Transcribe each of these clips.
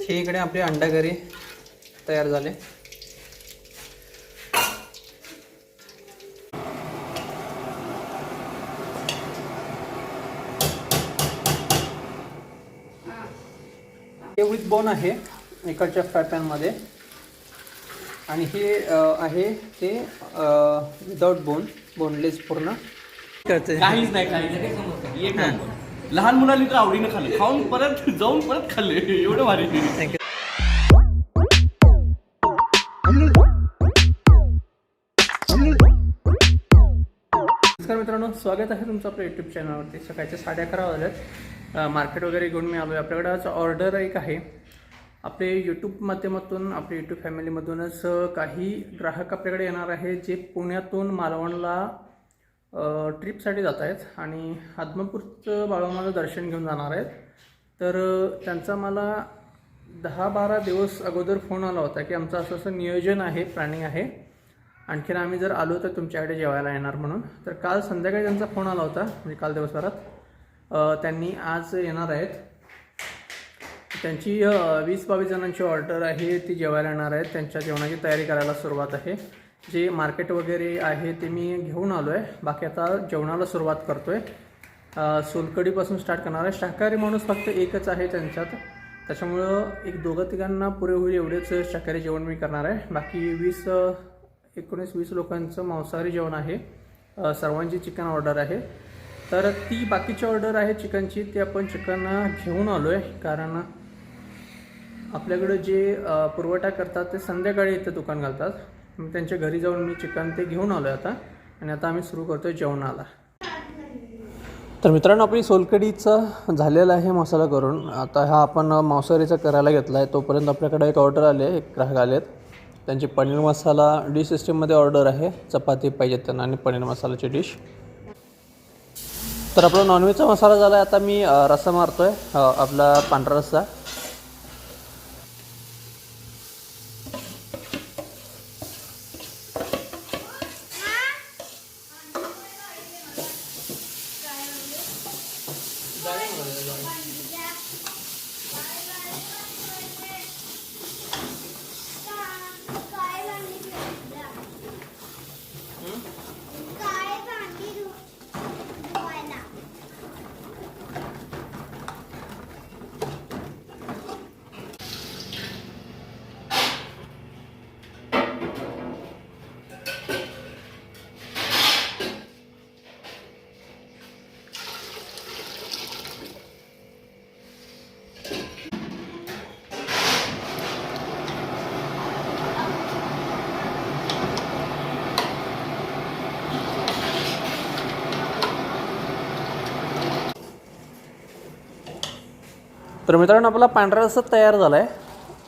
हे इकडे आपले अंडा करी तयार झाले. हे विथ बोन आहे इकडच्या फ्राय पॅनमध्ये आणि हे आहे ते विदाउट बोन बोनलेस पूर्ण. करते काहीच नाही. लहान मुलांनी तर आवडीनं खाल्लं. खाऊन परत जाऊन परत खाल्ले. एवढं भारी. थँक्यू नमस्कार मित्रांनो स्वागत आहे तुमचं आपल्या यूट्यूब चॅनलवरती सकाळच्या साडे अकरा वाजत मार्केट वगैरे घेऊन मी आलो आहे आपल्याकडे आज ऑर्डर एक आहे. आपले यूट्यूब माध्यमातून आपल्या यूट्यूब फॅमिलीमधूनच काही ग्राहक आपल्याकडे येणार आहे जे पुण्यातून मालवणला ट्रिपसाठी जात आहेत आणि आदमापूरचं बाळूमाचं दर्शन घेऊन जाणार आहेत. तर त्यांचा मला दहा बारा दिवस अगोदर फोन आला होता की आमचं असं असं नियोजन आहे प्लॅनिंग आहे. आणखीन आम्ही जर आलो तर तुमच्याकडे जेवायला येणार म्हणून. तर काल संध्याकाळी त्यांचा फोन आला होता म्हणजे काल दिवसभरात. त्यांनी आज येणार आहेत. त्यांची वीस बावीस जणांची ऑर्डर आहे ती जेवायला येणार आहेत. त्यांच्या जेवणाची तयारी करायला सुरुवात आहे. जे मार्केट वगैरे आहे ते मी घेऊन आलो आहे बाकी आता जेवणाला सुरुवात करतो आहे सोलकडीपासून स्टार्ट करणार आहे. शाकाहारी माणूस फक्त एकच आहे त्यांच्यात. त्याच्यामुळं एक दोघं तिघांना पुरे होईल एवढेच शाकाहारी जेवण मी करणार आहे. बाकी वीस एकोणीस वीस लोकांचं मांसाहारी जेवण आहे. सर्वांची चिकन ऑर्डर आहे. तर ती बाकीची ऑर्डर आहे चिकनची ती आपण चिकन घेऊन आलो आहे कारण आपल्याकडं जे पुरवठा करतात ते संध्याकाळी इथं दुकान घालतात. मग त्यांच्या घरी जाऊन मी चिकन ते घेऊन आलो आहे आता. आणि आता आम्ही सुरू करतो आहे जेवणाला. तर मित्रांनो आपली सोलकडीचा झालेला आहे मसाला करून. आता हा आपण मांसाहारीचा करायला घेतला आहे तोपर्यंत आपल्याकडे एक ऑर्डर आली आहे एक ग्राहक आले आहेत त्यांची पनीर मसाला डिश सिस्टीममध्ये ऑर्डर आहे. चपाती पाहिजेत त्यांना आणि पनीर मसाल्याची डिश तर आपला नॉनव्हेजचा मसाला झाला आहे आता मी रस्सा मारतो आहे आपला पांढरा रस्सा. तर मित्रांनो आपला पांढरा रस्सा तयार झाला आहे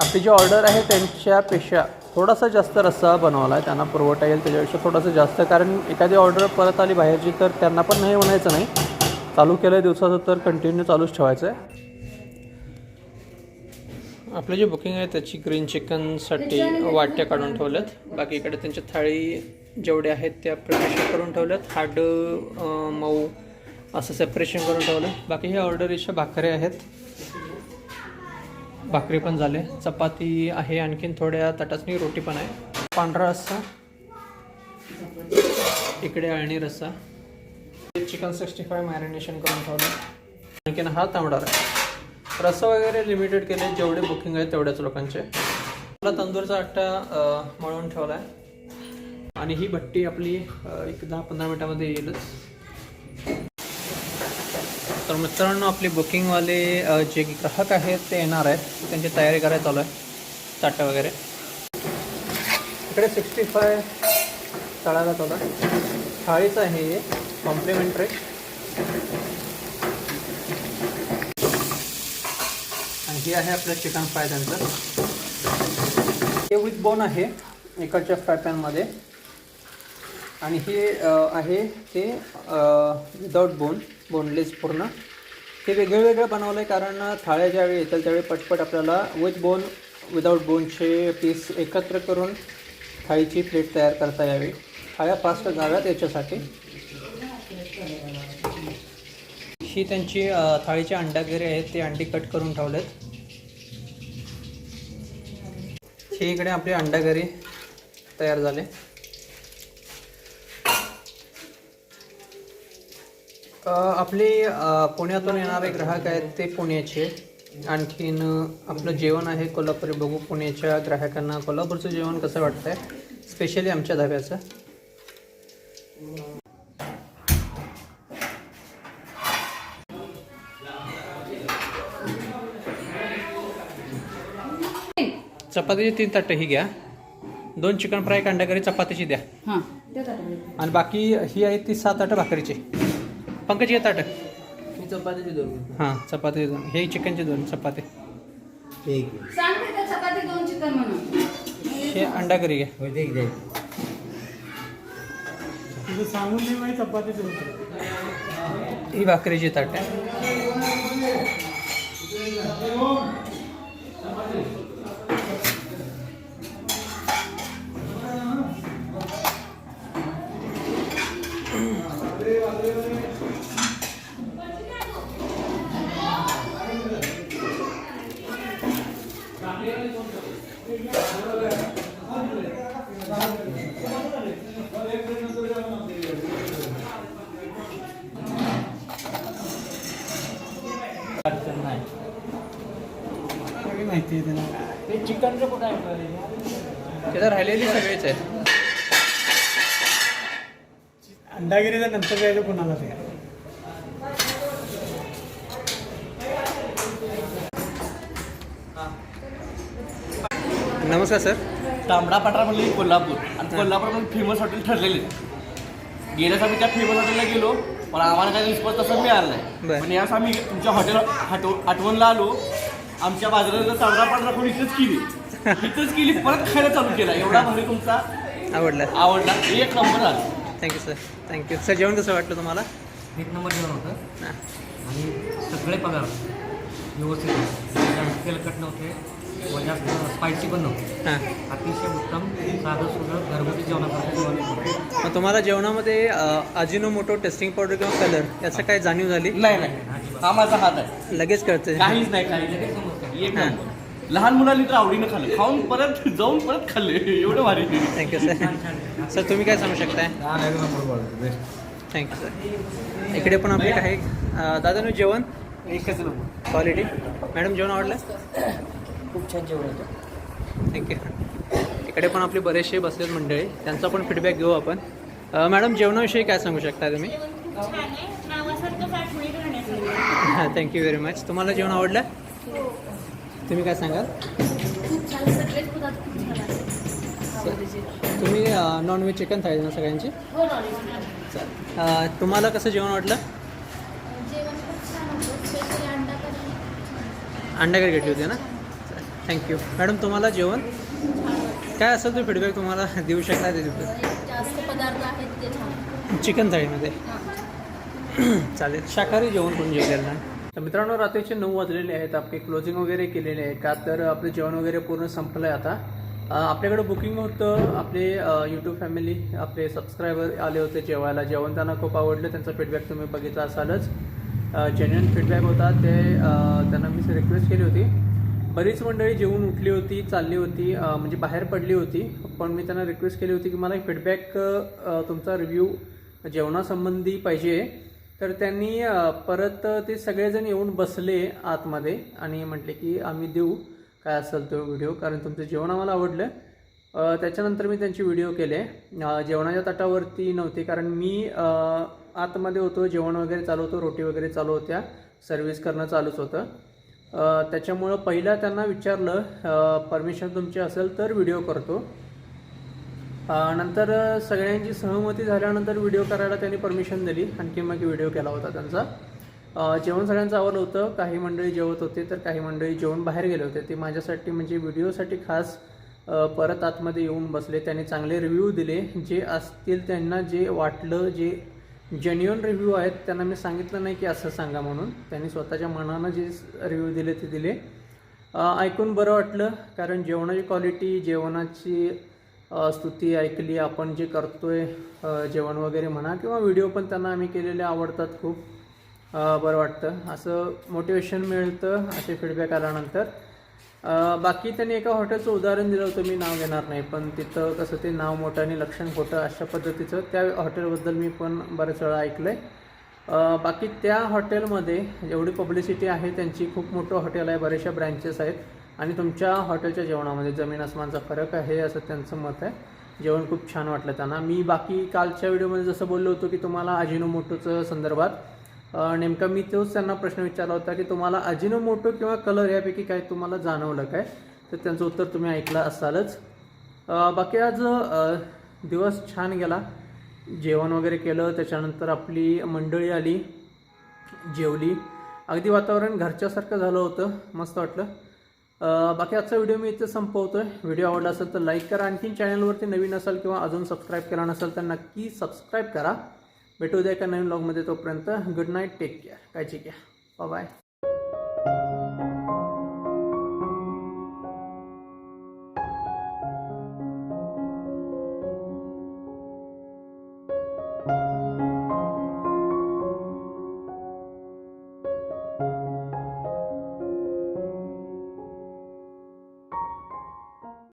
आपली जी ऑर्डर आहे त्यांच्यापेक्षा थोडासा जास्त रस्सा बनवला आहे. त्यांना पुरवठा येईल त्याच्यापेक्षा थोडंसं जास्त कारण एखादी ऑर्डर परत आली बाहेरची तर त्यांना पण नाही म्हणायचं नाही. चालू केलं आहे दिवसाचं तर कंटिन्यू चालूच ठेवायचं आहे. आपलं जे बुकिंग आहे त्याची ग्रीन चिकनसाठी वाट्या काढून ठेवल्यात. बाकी इकडे त्यांच्या थाळी जेवढे आहेत त्या प्रिपरेशन करून ठेवल्यात. हाड मऊ असं सेपरेशन करून ठेवलं. बाकी हे ऑर्डरीच्या भाकऱ्या आहेत. भाकरी पण झाले. चपाती आहे आणखीन थोड्या तटाचणी रोटी पण आहे. पांढरा रस्सा. इकडे अळणी रस्सा. चिकन सिक्स्टी फाय मॅरिनेशन करून ठेवलं. आणखीन हा तांबडा आहे रस्सा वगैरे लिमिटेड केले जेवढे बुकिंग आहे तेवढ्याच लोकांचे. मला तंदूरचा आट्टा मळून ठेवला आहे आणि ही भट्टी आपली एक दहा पंधरा मिनटामध्ये येईलच. तर मित्रांनो आपले बुकिंगवाले जे ग्राहक आहेत ते येणार आहेत. त्यांची तयारी करायला चालू आहे. ताटं वगैरे. इकडे सिक्स्टी फाय तळाला चालू. आहे थाळीचं आहे हे. कॉम्प्लिमेंटरी आणि हे आहे आपलं चिकन फ्राय त्यांचं हे विथ बोन आहे इकडच्या फ्राय पॅनमध्ये आणि हे आहे ते विदाउट बोन बोनलेस पूर्ण. ते वेगळं वेगळं बनवलं आहे कारण थाळ्या ज्यावेळी येतील त्यावेळी पटपट आपल्याला विथ बोन विदाउट बोनचे पीस एकत्र करून थाळीची प्लेट तयार करता यावी. थाळ्या फास्ट जाव्यात याच्यासाठी. ही त्यांची थाळीचे थाळीची अंडागिरी आहेत ते अंडी कट करून ठेवलेत. हे इकडे आपले अंडा घरी तयार झाले. आपले पुण्यातून येणारे ग्राहक आहेत ते पुण्याचे. आणखीन आपलं जेवण आहे कोल्हापुरी बघू पुण्याच्या ग्राहकांना कोल्हापूरचं जेवण कसं वाटतंय. स्पेशली आमच्या धाब्याचं. चपातीची तीन ताटं ही घ्या. दोन चिकन फ्राय अंडा करी चपातीची द्या. हां. आणि बाकी ही आहे ती सात ताटं भाकरीची. पंकज ताटं. मी चपातीची दोन हां चपाती दोन हे चिकनचे दोन चपाती. सांग ते त्या चपाती दोन चिकन म्हणून. हे अंडा करी घ्या ही भाकरीची ताट आहे. ते चिकनचं कुठं आहे ते तर राहिलेली सगळेच आहेत. अंडागिरीचा नंतर जायचं कोणाला ते? नमस्कार सर. तांबडा पांढरा म्हणले कोल्हापूर. आणि कोल्हापूरमध्ये फेमस हॉटेल ठरलेले गेल्याच आम्ही त्या फेमस हॉटेलला गेलो पण आम्हाला काही रिस्पॉन्स तसं मिळालं नाही. बरं. पण यास आम्ही तुमच्या हॉटेल आठव आठवणला आलो. आमच्या बाजारात तांबडा पांढरा कोण इथंच केली. इथंच केली परत खायला चालू केला. एवढा भारी तुमचा. आवडलं. आवडला. एक नंबर आला. थँक्यू सर थँक्यू सर जेवण कसं वाटलं तुम्हाला? एक नंबर जेवण होतं. हां. आणि सगळे पदार्थ व्यवस्थित तेलकट नव्हते व जास्त स्पायसी पण नव्हते. हां. अतिशय उत्तम साधं सुधं घरगुती जेवणासारखं जेवण होतं. मग तुम्हाला जेवणामध्ये अजिनोमोटो टेस्टिंग पावडर किंवा कलर याचं काय जाणीव झाली? नाही नाही. हा माझा हात आहे. लगेच कळतं काहीच नाही काही नाही. एक नंबर लहान मुलांनी तर आवडीनं खाल्लं. खाऊन परत जाऊन परत खाल्ले. एवढं भारी. थँक्यू सर सर तुम्ही काय सांगू शकताय? थँक्यू सर इकडे पण आपले अं, दादा नु जेवण? एकच नंबर क्वालिटी मॅडम जेवण आवडलं? खूप छान जेवण होतं. थँक्यू इकडे पण आपले बरेचसे बसलेत मंडळी. त्यांचा पण फीडबॅक घेऊ आपण. अं, मॅडम जेवणाविषयी काय सांगू शकता तुम्ही? खूप छान आहे. थँक्यू व्हेरी मच तुम्हाला जेवण आवडलं? तुम्ही काय सांगाल? खूप छान सगळेच पदार्थ खूप छान आहेत. तुम्ही नॉनव्हेज चिकन थाळी ना सगळ्यांची? हो अं, तुम्हाला कसं जेवण वाटलं? जेवण खूप छान होतं स्पेशली अंडा करी. घेतली होती ना? थँक्यू मॅडम तुम्हाला जेवण? काय असेल तो फीडबॅक तुम्हाला देऊ शकता. जास्त पदार्थ आहेत ते छान. चिकन थाळीमध्ये. चालेल. शाकाहारी जेवण कोण जेवलेलं नाही तर मित्रांनो रात्रीचे नऊ वाजलेले आहेत. आपली क्लोजिंग वगैरे केलेले आहे. का तर आपलं जेवण वगैरे पूर्ण संपलं आहे आता आपल्याकडे बुकिंग होतं. आपले यूट्यूब फॅमिली आपले सबस्क्रायबर आले होते जेवायला. जेवण त्यांना खूप आवडलं. त्यांचा फीडबॅक तुम्ही बघितला असालच. जेन्युन फीडबॅक होता. ते त्यांना मी रिक्वेस्ट केली होती. बरीच मंडळी जेवून उठली होती चालली होती म्हणजे बाहेर पडली होती. पण मी त्यांना रिक्वेस्ट केली होती की मला एक फीडबॅक तुमचा रिव्ह्यू जेवणासंबंधी पाहिजे. तर त्यांनी परत ते सगळेजण येऊन बसले आतमध्ये आणि म्हटले की आम्ही देऊ काय असेल तो व्हिडिओ कारण तुमचं जेवण आम्हाला आवडलं. त्याच्यानंतर मी त्यांचे व्हिडिओ केले. जेवणाच्या ताटावरती नव्हते कारण मी आतमध्ये होतो जेवण वगैरे चालू होतं रोटी वगैरे चालू होत्या सर्व्हिस करणं चालूच होतं. त्याच्यामुळं पहिला त्यांना विचारलं परमिशन तुमची असेल तर व्हिडिओ करतो. नंतर सगळ्यांची सहमती झाल्यानंतर व्हिडिओ करायला त्यांनी परमिशन दिली. आणखी मग व्हिडिओ केला होता त्यांचा. जेवण सगळ्यांचं आवडलं होतं. काही मंडळी जेवत होते तर काही मंडळी जेवण बाहेर गेले होते. ते माझ्यासाठी म्हणजे व्हिडिओसाठी खास परत आतमध्ये येऊन बसले. त्यांनी चांगले रिव्ह्यू दिले. जे असतील त्यांना जे वाटलं जे जेन्युअन रिव्ह्यू आहेत त्यांना मी सांगितलं नाही की असं सांगा म्हणून. त्यांनी स्वतःच्या मनानं जे रिव्ह्यू दिले ते दिले. ऐकून बरं वाटलं कारण जेवणाची क्वालिटी जेवणाची स्तुती ऐकली आपण जे करतोय जेवण वगैरे म्हणा किंवा व्हिडिओ पण त्यांना आम्ही केलेले आवडतात खूप. बरं वाटतं. असं मोटिवेशन मिळतं असे फीडबॅक आल्यानंतर. बाकी त्यांनी एका हॉटेलचं उदाहरण दिलं होतं मी नाव घेणार नाही पण तिथं कसं ते नाव मोठं आणि लक्षण खोटं अशा पद्धतीचं त्या हॉटेलबद्दल मी पण बऱ्याच वेळा ऐकलं आहे बाकी त्या हॉटेलमध्ये एवढी पब्लिसिटी आहे त्यांची खूप मोठं हॉटेल आहे बरेचशा ब्रँचेस आहेत. आणि तुमच्या हॉटेलच्या जेवणामध्ये जमीन आसमानचा फरक आहे असं त्यांचं मत आहे. जेवण खूप छान वाटलं त्यांना. मी बाकी कालच्या व्हिडिओमध्ये जसं बोललो होतो की तुम्हाला अजिनोमोटोचं संदर्भात नेमका मी तोच त्यांना प्रश्न विचारला होता की तुम्हाला अजिनोमोटो किंवा कलर यापैकी काय तुम्हाला जाणवलं काय? तर त्यांचं उत्तर तुम्ही ऐकलं असालच. बाकी आज दिवस छान गेला. जेवण वगैरे केलं त्याच्यानंतर आपली मंडळी आली जेवली. अगदी वातावरण घरच्यासारखं झालं होतं मस्त वाटलं. बाकी आजचा व्हिडिओ मी इथे आहे व्हिडिओ आवडला असेल तर लाईक करा. आणखीन चॅनलवरती नवीन असाल किंवा अजून सबस्क्राईब केला नसेल तर नक्की सबस्क्राईब करा. भेटू द्या एका नवीन ब्लॉगमध्ये तोपर्यंत. गुड नाईट टेक केअर काळजी घ्या. बाय